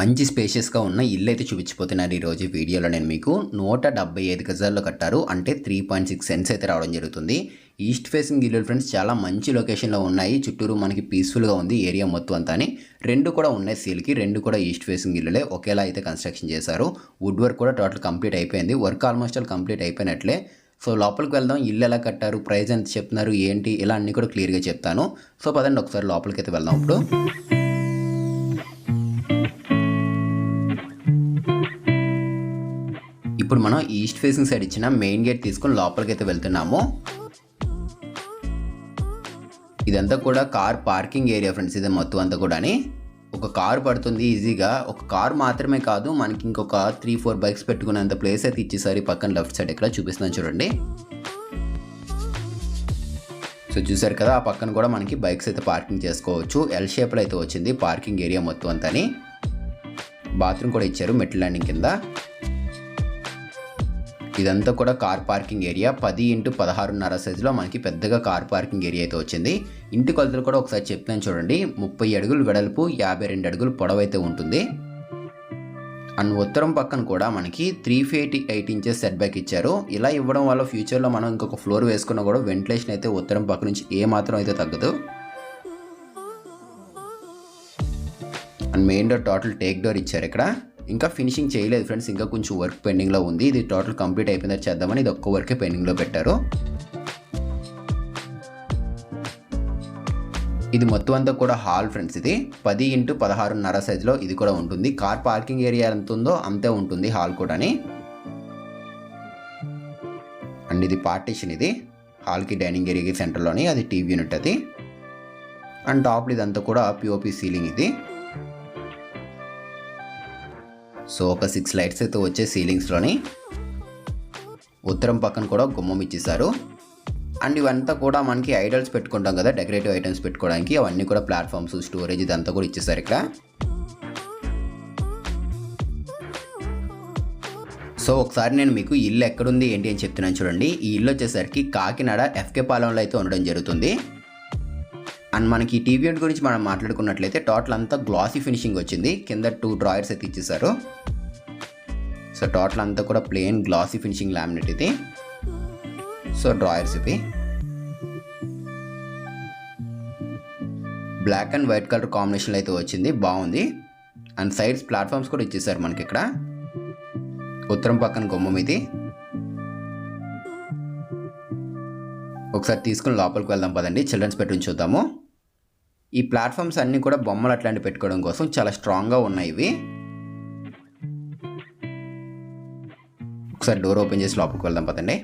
మంచి స్పేషియస్గా ఉన్న ఇల్లు అయితే చూపించిపోతున్నారు ఈరోజు వీడియోలో నేను మీకు. నూట డెబ్బై ఐదు గజాల్లో కట్టారు. అంటే త్రీ పాయింట్ సిక్స్ సెన్స్ అయితే రావడం జరుగుతుంది. ఈస్ట్ ఫేసింగ్ ఇల్లు ఫ్రెండ్స్ చాలా మంచి లొకేషన్లో ఉన్నాయి. చుట్టూరు మనకి పీస్ఫుల్గా ఉంది ఏరియా మొత్తం అంతా అని రెండు కూడా ఉన్నాయి సీల్కి. రెండు కూడా ఈస్ట్ ఫేసింగ్ ఇల్లులే. ఒకేలా అయితే కన్స్ట్రక్షన్ చేశారు. వుడ్ వర్క్ కూడా టోటల్ కంప్లీట్ అయిపోయింది. వర్క్ ఆల్మోస్ట్ ఆల్ కంప్లీట్ అయిపోయినట్లే. సో లోపలికి వెళ్దాం. ఇల్లు ఎలా కట్టారు? ప్రైస్ ఎంత చెప్తున్నారు? ఏంటి? ఇలా అన్నీ కూడా క్లియర్గా చెప్తాను. సో పదండి. ఒకసారి లోపలికి అయితే వెళ్దాం ఇప్పుడు. ఇప్పుడు మనం ఈస్ట్ ఫేసింగ్ సైడ్ ఇచ్చిన మెయిన్ గేట్ తీసుకొని లోపలికి అయితే వెళ్తున్నాము. ఇదంతా కూడా కార్ పార్కింగ్ ఏరియా ఫ్రెండ్స్ ఇది మొత్తం అంతా కూడాని. ఒక కార్ పడుతుంది ఈజీగా ఒక కార్ మాత్రమే కాదు మనకి ఇంకొక త్రీ ఫోర్ బైక్స్ పెట్టుకునేంత ప్లేస్ అయితే ఇచ్చేసారి పక్కన లెఫ్ట్ సైడ్ ఇక్కడ చూపిస్తున్నాను చూడండి. సో చూసారు కదా ఆ పక్కన కూడా మనకి బైక్స్ అయితే పార్కింగ్ చేసుకోవచ్చు. ఎల్ షేప్లో అయితే వచ్చింది పార్కింగ్ ఏరియా మొత్తం అంతాని. బాత్రూమ్ కూడా ఇచ్చారు మెట్ల ల్యాండింగ్ కింద. ఇదంతా కూడా కార్ పార్కింగ్ ఏరియా. పది ఇంటూ పదహారున్నర సైజులో మనకి పెద్దగా కార్ పార్కింగ్ ఏరియా అయితే వచ్చింది. ఇంటి కొలతలు కూడా ఒకసారి చెప్తాను చూడండి. ముప్పై అడుగులు వెడల్పు యాభై రెండు అడుగులు పొడవు అయితే ఉంటుంది. అండ్ ఉత్తరం పక్కన కూడా మనకి three fifty eight inches set back ఇచ్చారు. ఇలా ఇవ్వడం వల్ల ఫ్యూచర్లో మనం ఇంకొక ఫ్లోర్ వేసుకున్నా కూడా వెంటిలేషన్ అయితే ఉత్తరం పక్క నుంచి ఏ మాత్రం అయితే తగ్గదు. And main door total teak door ఇచ్చారు ఇక్కడ. ఇంకా ఫినిషింగ్ చేయలేదు ఫ్రెండ్స్ ఇంకా కొంచెం వర్క్ పెండింగ్లో ఉంది. ఇది టోటల్ కంప్లీట్ అయిపోయింది చేద్దామని ఇది ఒక్క వర్కే పెండింగ్లో పెట్టారు. ఇది మొత్తం అంతా కూడా హాల్ ఫ్రెండ్స్ ఇది. పది ఇంటూ పదహారున్నర సైజులో ఇది కూడా ఉంటుంది. కార్ పార్కింగ్ ఏరియా ఎంత ఉందో అంతే ఉంటుంది హాల్ కూడాని అండ్ ఇది పార్టీషన్ ఇది. హాల్కి డైనింగ్ ఏరియాకి సెంటర్లోని అది టీవీ యూనిట్ అది. అండ్ టాప్ ఇదంతా కూడా పిఓపి సీలింగ్ ఇది. సో ఒక సిక్స్ లైట్స్ అయితే వచ్చే సీలింగ్స్లోని ఉత్తరం పక్కన కూడా గుమ్మం ఇచ్చేసారు అండ్ ఇవంతా కూడా మనకి ఐడల్స్ పెట్టుకుంటాం కదా డెకరేటివ్ ఐటమ్స్ పెట్టుకోవడానికి. అవన్నీ కూడా ప్లాట్ఫామ్స్ స్టోరేజ్ ఇదంతా కూడా ఇచ్చేసారు ఇక్కడ. సో ఒకసారి నేను మీకు ఇల్లు ఎక్కడుంది ఏంటి అని చెప్తున్నాను చూడండి. ఈ ఇల్లు వచ్చేసరికి కాకినాడ ఎఫ్కే పాలెంలో అయితే ఉండడం జరుగుతుంది. అండ్ మనకి ఈ టీవీ గురించి మనం మాట్లాడుకున్నట్లయితే టోటల్ అంతా గ్లాసీ ఫినిషింగ్ వచ్చింది. కింద టూ డ్రాయర్స్ అయితే ఇచ్చేసారు. సో టోటల్ అంతా కూడా ప్లెయిన్ గ్లాసీ ఫినిషింగ్ లామినేట్ ఇది. సో డ్రాయర్స్ ఇవి. బ్లాక్ అండ్ వైట్ కలర్ కాంబినేషన్లో అయితే వచ్చింది. బాగుంది. అండ్ సైడ్స్ ప్లాట్ఫామ్స్ కూడా ఇచ్చేసారు మనకి ఇక్కడ. ఉత్తరం పక్కన గుమ్మం ఇది. ఒకసారి తీసుకుని లోపలికి వెళ్దాం పదండి. చిల్డ్రన్స్ బెడ్రూమ్ చూద్దాము. ఈ ప్లాట్ఫామ్స్ అన్నీ కూడా బొమ్మలు అట్లాంటివి పెట్టుకోవడం కోసం చాలా స్ట్రాంగ్గా ఉన్నాయి ఇవి. ఒకసారి డోర్ ఓపెన్ చేసి లోపలికి వెళ్దాం పదండి.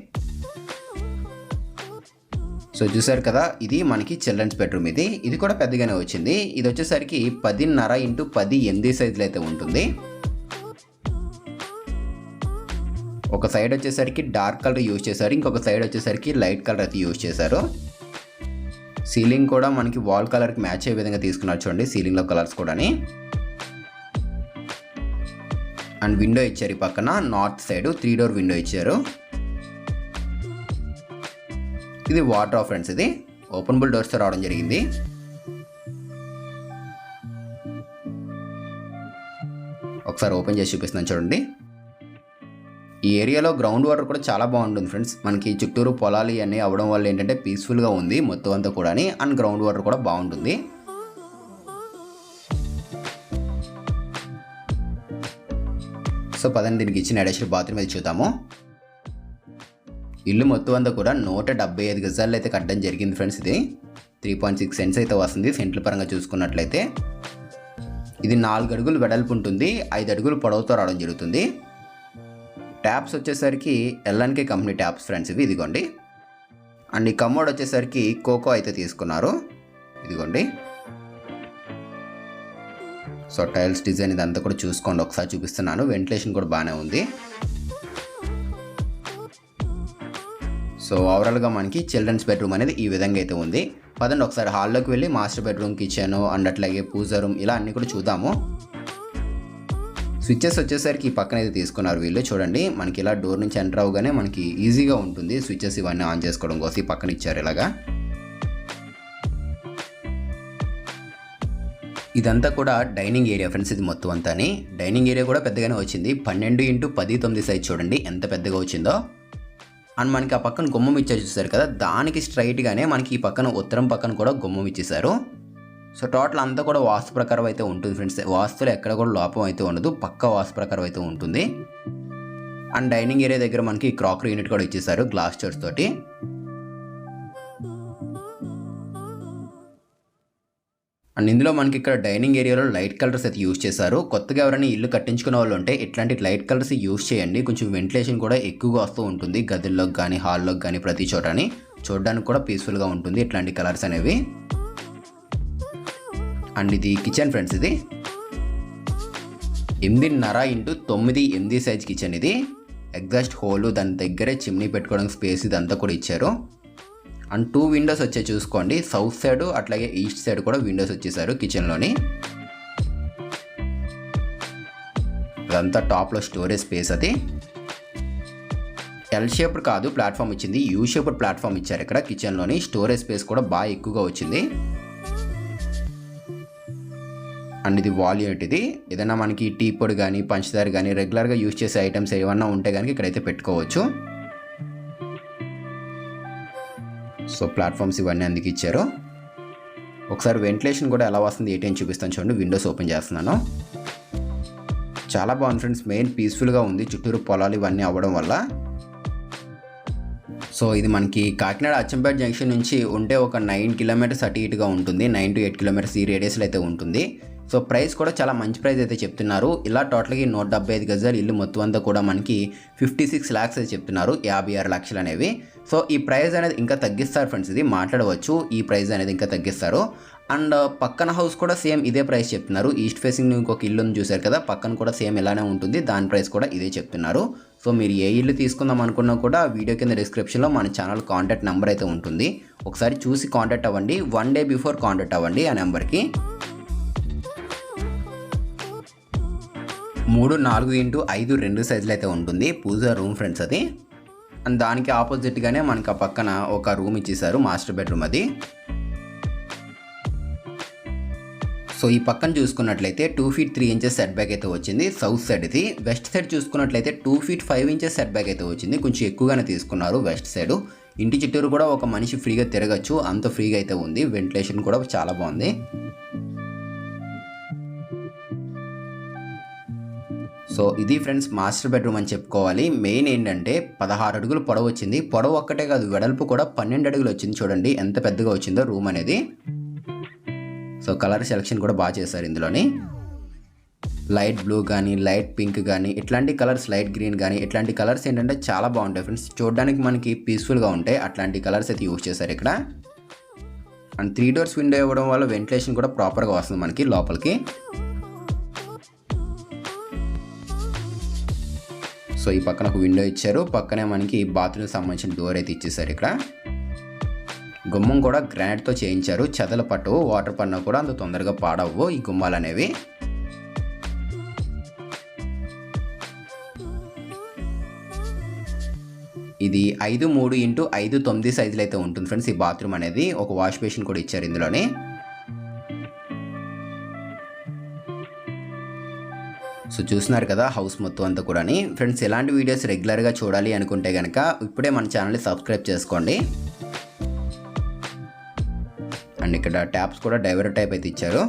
సో చూసారు కదా ఇది మనకి చిల్డ్రన్స్ బెడ్రూమ్ ఇది. ఇది కూడా పెద్దగానే వచ్చింది. ఇది వచ్చేసరికి పదిన్నర ఇంటూ పది ఎనిమిది సైజులు అయితే ఉంటుంది. ఒక సైడ్ వచ్చేసరికి డార్క్ కలర్ యూజ్ చేశారు. ఇంకొక సైడ్ వచ్చేసరికి లైట్ కలర్ అయితే యూజ్ చేశారు. సీలింగ్ కూడా మనకి వాల్ కలర్కి మ్యాచ్ అయ్యే విధంగా తీసుకున్నారు చూడండి. సీలింగ్లో కలర్స్ కూడాని. అండ్ విండో ఇచ్చారు ఈ పక్కన. North side three door window ఇచ్చారు. ఇది వాటర్ ఆఫ్ ఫ్రెండ్స్ ఇది ఓపెన్బుల్ డోర్స్ రావడం జరిగింది. ఒకసారి ఓపెన్ చేసి చూపిస్తున్నాను చూడండి. ఈ ఏరియాలో గ్రౌండ్ వాటర్ కూడా చాలా బాగుంటుంది ఫ్రెండ్స్. మనకి చుట్టూరు పొలాలు ఇవన్నీ అవ్వడం వల్ల ఏంటంటే పీస్ఫుల్గా ఉంది మొత్తం అంతా కూడా అండ్ గ్రౌండ్ వాటర్ కూడా బాగుంటుంది. సో పదండి దీనికి ఇచ్చిన అటాచ్డ్ బాత్రూమ్ అది చూద్దాము. ఇల్లు మొత్తం అంతా కూడా నూట డెబ్బై ఐదు గజాల్లో అయితే కట్టడం జరిగింది ఫ్రెండ్స్ ఇది. త్రీ పాయింట్ సిక్స్ సెంట్స్ అయితే వస్తుంది సెంట్ల పరంగా చూసుకున్నట్లయితే. ఇది నాలుగు అడుగులు వెడల్పు ఉంటుంది. ఐదు అడుగులు పొడవుతో రావడం జరుగుతుంది. ట్యాబ్స్ వచ్చేసరికి ఎల్ఎన్కే కంపెనీ ట్యాప్స్ ఫ్రెండ్స్ ఇవి. ఇదిగోండి. అండ్ ఈ కమోడ్ వచ్చేసరికి కోకో అయితే తీసుకున్నారు. ఇదిగోండి. సో టైల్స్ డిజైన్ ఇదంతా కూడా చూసుకోండి. ఒకసారి చూపిస్తున్నాను. వెంటిలేషన్ కూడా బాగానే ఉంది. సో ఓవరాల్గా మనకి చిల్డ్రన్స్ బెడ్రూమ్ అనేది ఈ విధంగా అయితే ఉంది. పదండి ఒకసారి హాల్లోకి వెళ్ళి మాస్టర్ బెడ్రూమ్ కిచెన్ అండ్ అట్లాగే పూజ రూమ్ ఇలా అన్నీ కూడా చూద్దాము. స్విచ్చెస్ వచ్చేసరికి ఈ పక్కన అయితే తీసుకున్నారు వీళ్ళు. చూడండి మనకి ఇలా డోర్ నుంచి ఎంటర్ అవగానే మనకి ఈజీగా ఉంటుంది స్విచ్చెస్ ఇవన్నీ ఆన్ చేసుకోవడం కోసం ఈ పక్కన ఇచ్చారు ఇలాగా. ఇదంతా కూడా డైనింగ్ ఏరియా ఫ్రెండ్స్ ఇది మొత్తం అంతాని. డైనింగ్ ఏరియా కూడా పెద్దగానే వచ్చింది. పన్నెండు ఇంటూ పది తొమ్మిది సైజ్ చూడండి ఎంత పెద్దగా వచ్చిందో. అండ్ మనకి ఆ పక్కన గుమ్మం ఇచ్చారు చూసారు కదా దానికి స్ట్రైట్గానే మనకి ఈ పక్కన ఉత్తరం పక్కన కూడా గుమ్మం ఇచ్చేసారు సో టోటల్ అంతా కూడా వాస్తు ప్రకారం అయితే ఉంటుంది ఫ్రెండ్స్. వాస్తులో ఎక్కడ కూడా లోపం అయితే ఉండదు. పక్క వాస్తు ప్రకారం అయితే ఉంటుంది. అండ్ డైనింగ్ ఏరియా దగ్గర మనకి క్రాకరీ యూనిట్ కూడా ఇచ్చేసారు గ్లాస్ చర్స్ తోటి. అండ్ ఇందులో మనకి ఇక్కడ డైనింగ్ ఏరియాలో లైట్ కలర్స్ అయితే యూస్ చేశారు. కొత్తగా ఎవరైనా ఇల్లు కట్టించుకునే వాళ్ళు ఉంటే ఇట్లాంటి లైట్ కలర్స్ యూస్ చేయండి. కొంచెం వెంటిలేషన్ కూడా ఎక్కువగా వస్తూ ఉంటుంది. గదుల్లోకి కానీ హాల్లోకి కానీ ప్రతి చోటని. చూడడానికి కూడా పీస్ఫుల్గా ఉంటుంది ఇట్లాంటి కలర్స్ అనేవి. అండ్ ఇది కిచెన్ ఫ్రెండ్స్ ఇది. ఎనిమిదిన్నర ఇంటూ తొమ్మిది ఎనిమిది సైజ్ కిచెన్ ఇది. ఎగ్జాస్ట్ హోల్ దాని దగ్గరే చిమ్నీ పెట్టుకోవడానికి స్పేస్ ఇదంతా కూడా ఇచ్చారు. అండ్ టూ విండోస్ వచ్చే చూసుకోండి. సౌత్ సైడ్ అట్లాగే ఈస్ట్ సైడ్ కూడా విండోస్ వచ్చేసారు కిచెన్లోని ఇదంతా టాప్లో స్టోరేజ్ స్పేస్ అది. ఎల్ షేప్డ్ కాదు ప్లాట్ఫామ్ ఇచ్చింది. యూ షేప్డ్ ప్లాట్ఫామ్ ఇచ్చారు ఇక్కడ కిచెన్లోని స్టోరేజ్ స్పేస్ కూడా బాగా ఎక్కువగా వచ్చింది. అండ్ ఇది వాల్యూట్ ఇది. ఏదైనా మనకి టీ పొడి కానీ పంచదార కానీ రెగ్యులర్గా యూజ్ చేసే ఐటమ్స్ ఏమన్నా ఉంటే కనుక ఇక్కడైతే పెట్టుకోవచ్చు. సో ప్లాట్ఫామ్స్ ఇవన్నీ అందుకు ఇచ్చారు. ఒకసారి వెంటిలేషన్ కూడా ఎలా వస్తుంది ఏంటి అని చూపిస్తాను చూడండి. విండోస్ ఓపెన్ చేస్తున్నాను. చాలా బాగుంది ఫ్రెండ్స్ మెయిన్ పీస్ఫుల్గా ఉంది. చుట్టూరు పొలాలు ఇవన్నీ అవ్వడం వల్ల. సో ఇది మనకి కాకినాడ అచ్చంపేట జంక్షన్ నుంచి ఉంటే ఒక నైన్ కిలోమీటర్స్ అటు ఇటుగా ఉంటుంది. నైన్ టు ఎయిట్ కిలోమీటర్స్ ఈ రేడియస్లో అయితే ఉంటుంది. సో ప్రైస్ కూడా చాలా మంచి ప్రైస్ అయితే చెప్తున్నారు. ఇలా టోటల్గా నూట డెబ్బై ఐదు గజాలు ఇల్లు మొత్తం అంతా కూడా మనకి ఫిఫ్టీ సిక్స్ ల్యాక్స్ అయితే చెప్తున్నారు. యాభై ఆరు లక్షలు అనేవి. సో ఈ ప్రైస్ అనేది ఇంకా తగ్గిస్తారు ఫ్రెండ్స్ ఇది మాట్లాడవచ్చు. ఈ ప్రైస్ అనేది ఇంకా తగ్గిస్తారు. అండ్ పక్కన హౌస్ కూడా సేమ్ ఇదే ప్రైస్ చెప్తున్నారు. ఈస్ట్ ఫేసింగ్ ఇంకొక ఇల్లు చూశారు కదా పక్కన కూడా సేమ్ ఇలానే ఉంటుంది. దాని ప్రైస్ కూడా ఇదే చెప్తున్నారు. సో మీరు ఏ ఇల్లు తీసుకుందాం అనుకున్నా కూడా వీడియో కింద డిస్క్రిప్షన్లో మన ఛానల్ కాంటాక్ట్ నెంబర్ అయితే ఉంటుంది. ఒకసారి చూసి కాంటాక్ట్ అవ్వండి. వన్ డే బిఫోర్ కాంటాక్ట్ అవ్వండి ఆ నెంబర్కి. మూడు నాలుగు ఇంటూ ఐదు రెండు సైజులు అయితే ఉంటుంది. పూజ రూమ్ ఫ్రెండ్స్ అది. అండ్ దానికి ఆపోజిట్గానే మనకి ఆ పక్కన ఒక రూమ్ ఇచ్చేసారు మాస్టర్ బెడ్రూమ్ అది. సో ఈ పక్కన చూసుకున్నట్లయితే two feet three inches set back అయితే వచ్చింది సౌత్ సైడ్ ఇది. వెస్ట్ సైడ్ చూసుకున్నట్లయితే two feet five inches set back అయితే వచ్చింది కొంచెం ఎక్కువగానే తీసుకున్నారు వెస్ట్ సైడ్. ఇంటి చుట్టూరు కూడా ఒక మనిషి ఫ్రీగా తిరగచ్చు అంత ఫ్రీగా అయితే ఉంది వెంటిలేషన్ కూడా చాలా బాగుంది. సో ఇది ఫ్రెండ్స్ మాస్టర్ బెడ్రూమ్ అని చెప్పుకోవాలి. మెయిన్ ఏంటంటే పదహారు అడుగులు పొడవు వచ్చింది. పొడవు ఒక్కటే కాదు వెడల్పు కూడా పన్నెండు అడుగులు వచ్చింది చూడండి. ఎంత పెద్దగా వచ్చిందో రూమ్ అనేది. సో కలర్ సెలెక్షన్ కూడా బాగా చేశారు ఇందులోని. లైట్ బ్లూ కానీ లైట్ పింక్ కానీ ఇట్లాంటి కలర్స్ లైట్ గ్రీన్ కానీ ఇట్లాంటి కలర్స్ ఏంటంటే చాలా బాగుంటాయి ఫ్రెండ్స్. చూడడానికి మనకి పీస్ఫుల్గా ఉంటాయి. అట్లాంటి కలర్స్ అయితే యూజ్ చేశారు ఇక్కడ. అండ్ త్రీ డోర్స్ విండో ఇవ్వడం వల్ల వెంటిలేషన్ కూడా ప్రాపర్గా వస్తుంది మనకి లోపలికి. సో ఈ పక్కన ఒక విండో ఇచ్చారు. పక్కనే మనకి బాత్రూమ్ సంబంధించిన డోర్ అయితే ఇచ్చేసారు ఇక్కడ. గుమ్మం కూడా గ్రానైట్తో చేయించారు. చెదల పట్టు వాటర్ పడినా కూడా అంత తొందరగా పాడవు ఈ గుమ్మాలు అనేవి. ఇది ఐదు మూడు ఇంటూ ఐదు తొమ్మిది సైజులు అయితే ఉంటుంది ఫ్రెండ్స్ ఈ బాత్రూమ్ అనేది. ఒక వాష్ బేసిన్ కూడా ఇచ్చారు ఇందులోనే. సో చూస్తున్నారు కదా హౌస్ మొత్తం అంతా కూడా ఫ్రెండ్స్ ఇలాంటి వీడియోస్ రెగ్యులర్గా చూడాలి అనుకుంటే కనుక ఇప్పుడే మన ఛానల్ని సబ్స్క్రైబ్ చేసుకోండి. అండ్ ఇక్కడ ట్యాప్స్ కూడా డైవర్ టైప్ అయితే ఇచ్చారు.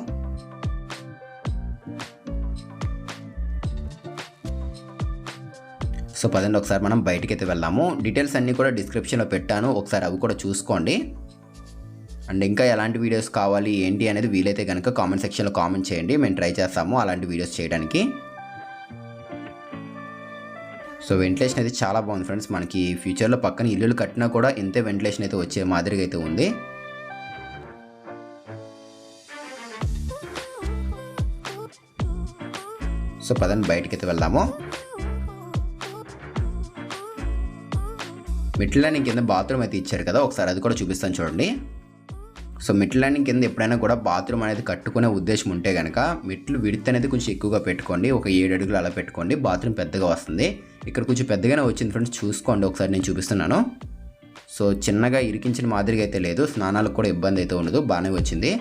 సో పదండి ఒకసారి మనం బయటికి అయితే వెళ్ళాము డీటెయిల్స్ అన్నీ కూడా డిస్క్రిప్షన్లో పెట్టాను. ఒకసారి అవి కూడా చూసుకోండి. అండ్ ఇంకా ఎలాంటి వీడియోస్ కావాలి ఏంటి అనేది వీలైతే కనుక కామెంట్ సెక్షన్లో కామెంట్ చేయండి. మేము ట్రై చేస్తాము అలాంటి వీడియోస్ చేయడానికి. సో వెంటిలేషన్ అయితే చాలా బాగుంది ఫ్రెండ్స్ మనకి ఫ్యూచర్లో పక్కన ఇల్లులు కట్టినా కూడా ఇంతే వెంటిలేషన్ అయితే వచ్చే మాదిరిగా అయితే ఉంది. సో పదండి బయటకి అయితే వెళ్దాము. మిట్లలో నేను కింద బాత్రూమ్ అయితే ఇచ్చారు కదా ఒకసారి అది కూడా చూపిస్తాను చూడండి. సో మెట్ల ల్యాండింగ్ కింద ఎప్పుడైనా కూడా బాత్రూమ్ అనేది కట్టుకునే ఉద్దేశం ఉంటే కనుక మెట్లు విడత్ అనేది కొంచెం ఎక్కువగా పెట్టుకోండి. ఒక ఏడు అడుగులు అలా పెట్టుకోండి. బాత్రూమ్ పెద్దగా వస్తుంది. ఇక్కడ కొంచెం పెద్దగానే వచ్చింది ఫ్రెండ్స్. చూసుకోండి. ఒకసారి నేను చూపిస్తున్నాను. సో చిన్నగా ఇరికించిన మాదిరిగా అయితే లేదు. స్నానాలకు కూడా ఇబ్బంది అయితే ఉండదు. బాగానే వచ్చింది.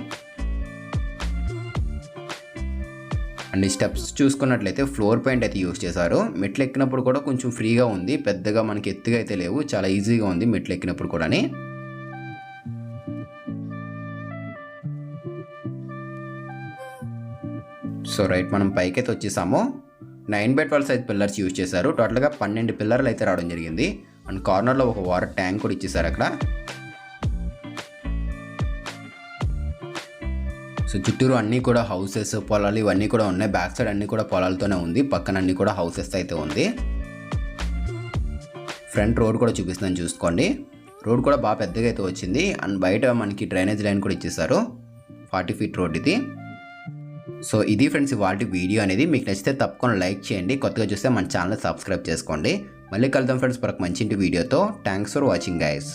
అండ్ స్టెప్స్ చూసుకున్నట్లయితే ఫ్లోర్ పెయింట్ అయితే యూస్ చేశారు. మెట్లు ఎక్కినప్పుడు కూడా కొంచెం ఫ్రీగా ఉంది. పెద్దగా మనకి ఎత్తుగా అయితే లేవు. చాలా ఈజీగా ఉంది మెట్లు ఎక్కినప్పుడు కూడాని. సో రైట్ మనం పైకైతే వచ్చేసాము. Nine by twelve size pillars use చేశారు. టోటల్గా పన్నెండు పిల్లర్లు అయితే రావడం జరిగింది. అండ్ కార్నర్లో ఒక వాటర్ ట్యాంక్ కూడా ఇచ్చేసారు అక్కడ. సో చుట్టూరు అన్నీ కూడా హౌసెస్ పొలాలు ఇవన్నీ కూడా ఉన్నాయి. బ్యాక్ సైడ్ అన్నీ కూడా పొలాలతోనే ఉంది. పక్కన అన్నీ కూడా హౌసెస్ అయితే ఉంది. ఫ్రంట్ రోడ్ కూడా చూపిస్తాను చూసుకోండి. రోడ్ కూడా బాగా పెద్దగా అయితే వచ్చింది. అండ్ బయట మనకి డ్రైనేజ్ లైన్ కూడా ఇచ్చేసారు ఫార్టీ ఫీట్ రోడ్ ఇది. సో ఇది ఫ్రెండ్స్ వాటి వీడియో అనేది. మీకు నచ్చితే తప్పకుండా లైక్ చేయండి. కొత్తగా చూస్తే మన ఛానల్ సబ్స్క్రైబ్ చేసుకోండి. మళ్ళీ కలుద్దాం ఫ్రెండ్స్ మరొక మంచి వీడియోతో. Thanks for watching guys